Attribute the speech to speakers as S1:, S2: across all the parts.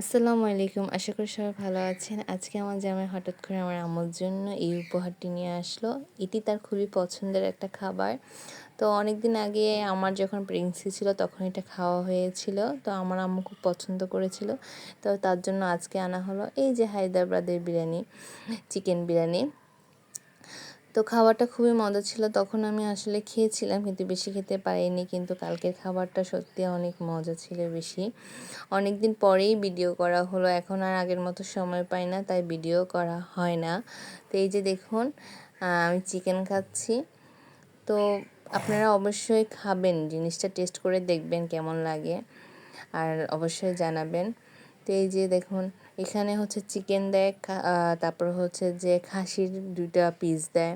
S1: আসসালামু আলাইকুম। আশা করি সবাই ভালো আছেন। আজকে আমার জামাই হঠাৎ করে আমার আম্মুর জন্য এই উপহারটি নিয়ে আসলো। এটি তার খুবই পছন্দের একটা খাবার। তো অনেক দিন আগে আমার যখন প্রেগনেন্সি ছিল তখন এটা খাওয়া হয়েছিল। তো আমার আম্মু খুব পছন্দ করেছিল। তো তার জন্য আজকে আনা হলো এই যে হায়দ্রাবাদের বিরিয়ানি চিকেন বিরিয়ানি। তো খাবারটা খুবই মজা ছিল। তখন আমি আসলে খেয়েছিলাম কিন্তু বেশি খেতে পারিনি কিন্তু কালকের খাবারটা সত্যি অনেক মজা ছিল বেশি। অনেক দিন পরেই ভিডিও করা হলো। এখন আর আগের মতো সময় পাই না, তাই ভিডিও করা হয় না। তো এই যে দেখুন আমি চিকেন খাচ্ছি। তো আপনারা অবশ্যই খাবেন, জিনিসটা টেস্ট করে দেখবেন কেমন লাগে। আর অবশ্যই জানাবেন। তো এই যে দেখুন, এখানে হচ্ছে চিকেন দেয় তারপর হচ্ছে যে খাসির দুইটা পিস দেয়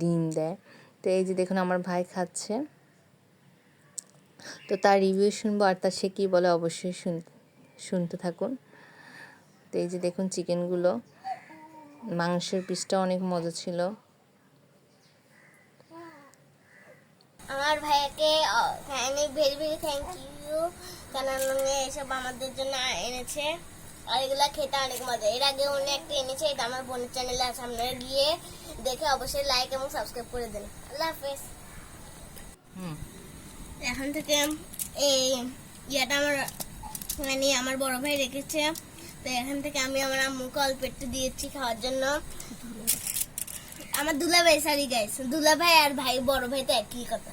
S1: ডিম দেয়। তো এই যে দেখুন, আমার ভাই খাচ্ছে। তো তার রিভিউ শুনব আর তার সে কী বলে অবশ্যই শুন, শুনতে থাকুন। তো এই যে দেখুন চিকেনগুলো মাংসের পিসটা অনেক মজা ছিল।
S2: আমার ভাইয়াকে ভেরি ভেরি থ্যাংক ইউ কেন এসব আমাদের জন্য এনেছে। আর এগুলা খেতে অনেক মজা। এর আগে উনি একটা এনেছে এটা আমার বোনের চ্যানেলে আছে। আপনারা গিয়ে দেখে অবশ্যই লাইক এবং সাবস্ক্রাইব করে দেন। আল্লাহ হাফেজ। এখন থেকে এই ইয়েটা আমার মানে আমার বড় ভাই রেখেছে। তো এখান থেকে আমি আমার আম্মুকে অল্প একটু দিয়েছি খাওয়ার জন্য। আমার দুলা ভাই সারি গাইস দুলা ভাই আর ভাই বড় ভাই তো একই কথা।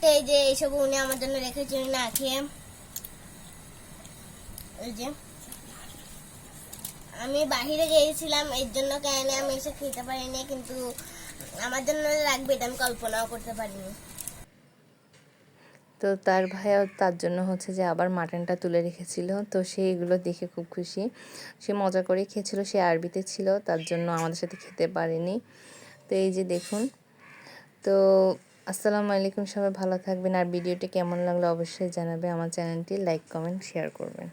S2: তো এই যে এইসব উনি আমার জন্য রেখেছে না খেয়ে আমি বাহিরে গিয়েছিলাম, এর জন্য কেন আমি এসে খেতে পারিনি, কিন্তু আমার জন্য রাখবে এটা, আমি কল্পনাও করতে পারিনি।
S1: তো তার ভাইয়া তার জন্য হচ্ছে যে আবার মাটনটা তুলে রেখেছিল, তো সে এগুলো দেখে খুব খুশি। সে মজা করে খেয়েছিল, সে আরবিতে ছিল, তার জন্য আমাদের সাথে খেতে পারেনি। তো এই যে দেখুন, তো আসসালামু আলাইকুম, সবাই ভালো থাকবেন। আর ভিডিওটি কেমন লাগল অবশ্যই জানাবে। আমার চ্যানেলটি লাইক, কমেন্ট, শেয়ার করবেন।